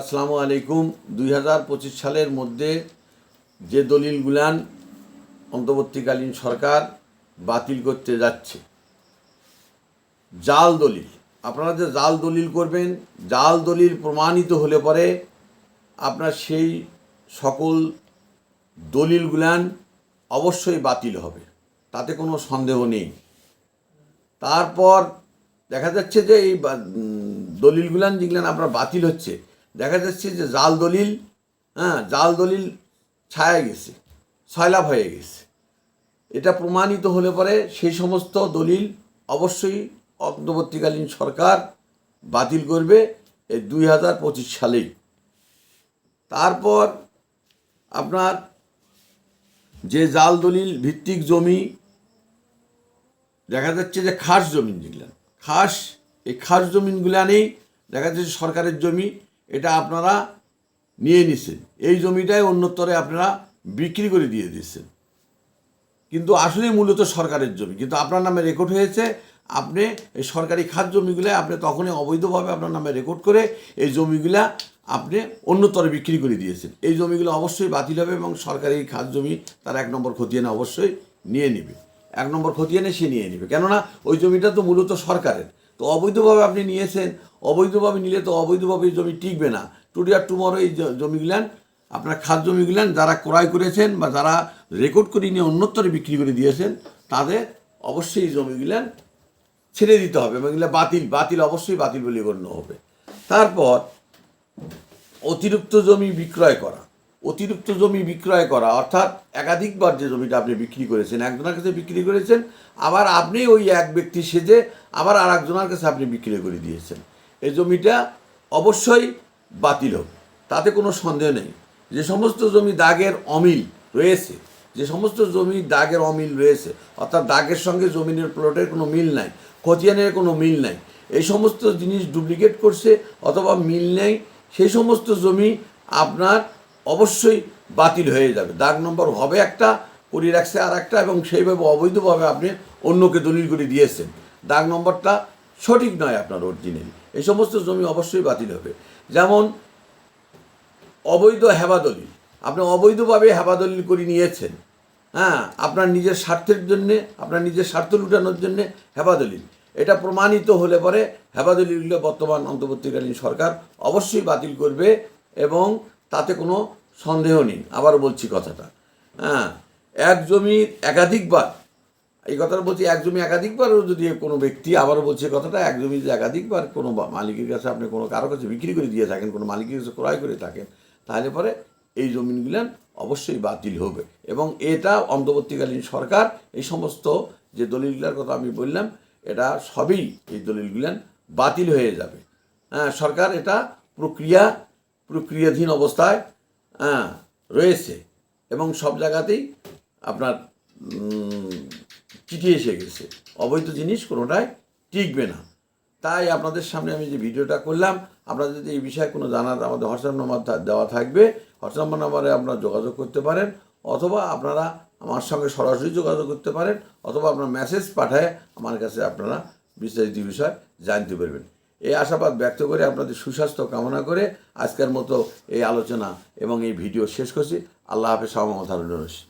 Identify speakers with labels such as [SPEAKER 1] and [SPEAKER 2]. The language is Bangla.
[SPEAKER 1] আসসালামু আলাইকুম। দুই হাজার পঁচিশ সালের মধ্যে যে দলিলগুলান অন্তর্বর্তীকালীন সরকার বাতিল করতে যাচ্ছে, জাল দলিল। আপনারা যে জাল দলিল করবেন, জাল দলিল প্রমাণিত হলে পরে আপনার সেই সকল দলিলগুলান অবশ্যই বাতিল হবে, তাতে কোনো সন্দেহ নেই। তারপর দেখা যাচ্ছে যে এই দলিলগুলান যেগুলান আপনার বাতিল হচ্ছে দেখা যাচ্ছে যে জাল দলিল হ্যাঁ জাল দলিল ছায়া গেছে সয়লাভ হয়ে গেছে। এটা প্রমাণিত হলে পরে সেই সমস্ত দলিল অবশ্যই অন্তর্বর্তীকালীন সরকার বাতিল করবে এই দুই হাজার পঁচিশ সালেই। তারপর আপনার যে জাল দলিল ভিত্তিক জমি, দেখা যাচ্ছে যে খাস জমিন যেগুলো, খাস, এই খাস জমিনগুলা নেই দেখা যাচ্ছে সরকারের জমি এটা আপনারা নিয়ে নিছেন। এই জমিটাই অন্যতরে আপনারা বিক্রি করে দিয়ে দিচ্ছেন কিন্তু আসলে মূলত সরকারের জমি। কিন্তু আপনার নামে রেকর্ড হয়েছে, আপনি এই সরকারি খাত জমিগুলো আপনি তখনই অবৈধভাবে আপনার নামে রেকর্ড করে এই জমিগুলা আপনি অন্যতরে বিক্রি করে দিয়েছেন। এই জমিগুলো অবশ্যই বাতিল হবে এবং সরকারি খাত জমি তার এক নম্বর খতিয়ানে অবশ্যই নিয়ে নেবে। এক নম্বর খতিয়ানে সে নিয়ে নেবে। কেননা ওই জমিটা তো মূলত সরকারের। তো অবৈধভাবে আপনি নিয়েছেন, অবৈধভাবে নিলে তো অবৈধভাবে জমি টিকবে না। টুডে আর টুমরো এই জমিগুলান আপনার খাত জমিগুলান যারা ক্রয় করেছেন বা যারা রেকর্ড করে নিয়ে অন্যত্তরে বিক্রি করে দিয়েছেন, তাদের অবশ্যই এই জমিগুলান ছেড়ে দিতে হবে এবং এগুলো বাতিল বাতিল অবশ্যই বাতিল বলে গণ্য হবে। তারপর অতিরিক্ত জমি বিক্রয় করা। অতিরিক্ত জমি বিক্রয় করা, অর্থাৎ একাধিকবার যে জমিটা আপনি বিক্রি করেছেন, একজনের কাছে বিক্রি করেছেন, আবার আপনি ওই এক ব্যক্তি সেজে আবার আর একজনের কাছে আপনি বিক্রি করে দিয়েছেন। এই জমিটা অবশ্যই বাতিল হোক, তাতে কোনো সন্দেহ নেই। যে সমস্ত জমি দাগের অমিল রয়েছে, যে সমস্ত জমি দাগের অমিল রয়েছে, অর্থাৎ দাগের সঙ্গে জমিনের প্লটের কোনো মিল নাই, খতিয়ানের কোনো মিল নাই, এই সমস্ত জিনিস ডুপ্লিকেট করছে অথবা মিল নেই, সেই সমস্ত জমি আপনার অবশ্যই বাতিল হয়ে যাবে। দাগ নম্বর হবে একটা করে রাখছে আর একটা এবং সেইভাবে অবৈধভাবে আপনি অন্যকে দলিল করে দিয়েছেন। দাগ নম্বরটা সঠিক নয় আপনার অরিজিনাল। এই সমস্ত জমি অবশ্যই বাতিল হবে। যেমন অবৈধ হেবাদলিল আপনি অবৈধভাবে হেবাদলিল করে নিয়েছেন। হ্যাঁ আপনার নিজের স্বার্থের জন্যে, আপনার নিজের স্বার্থ লুটানোর জন্যে হেবাদলিল এটা প্রমাণিত হলে পরে হেবাদলিলগুলো বর্তমান অন্তর্বর্তীকালীন সরকার অবশ্যই বাতিল করবে এবং তাতে কোনো সন্দেহ নেই, আবার বলছি কথাটা। হ্যাঁ এক জমির একাধিকবার, এই কথাটা বলছি এক জমি একাধিকবারও যদি কোনো ব্যক্তি আবারও বলছে কথাটা, এক জমি একাধিকবার কোনো মালিকের কাছে আপনি কোনো, কারও কাছে বিক্রি করে দিয়ে থাকেন, কোনো মালিকের কাছে ক্রয় করে থাকেন, তাহলে পরে এই জমিনগুলান অবশ্যই বাতিল হবে। এবং এটা অন্তর্বর্তীকালীন সরকার, এই সমস্ত যে দলিলগুলার কথা আমি বললাম, এটা সবই এই দলিলগুলান বাতিল হয়ে যাবে। হ্যাঁ সরকার এটা প্রক্রিয়া, প্রক্রিয়াধীন অবস্থায় হ্যাঁ রয়েছে। এবং সব জায়গাতেই আপনার চিঠি এসে গেছে। অবৈধ জিনিস কোনোটাই টিকবে না। তাই আপনাদের সামনে আমি যে ভিডিওটা করলাম, আপনাদের যদি এই বিষয়ে কোনো জানার আমাদের হোয়াটসঅ্যাপ নম্বর দেওয়া থাকবে, হোয়াটসঅ্যাপ নাম্বারে আপনারা যোগাযোগ করতে পারেন, অথবা আপনারা আমার সঙ্গে সরাসরি যোগাযোগ করতে পারেন, অথবা আপনার মেসেজ পাঠায় আমার কাছে আপনারা বিস্তারিত বিষয় জানতে পারবেন। এই আশাবাদ ব্যক্ত করে আপনাদের সুস্বাস্থ্য কামনা করে আজকের মতো এই আলোচনা এবং এই ভিডিও শেষ করছি। আল্লাহ হাফেজ সহমত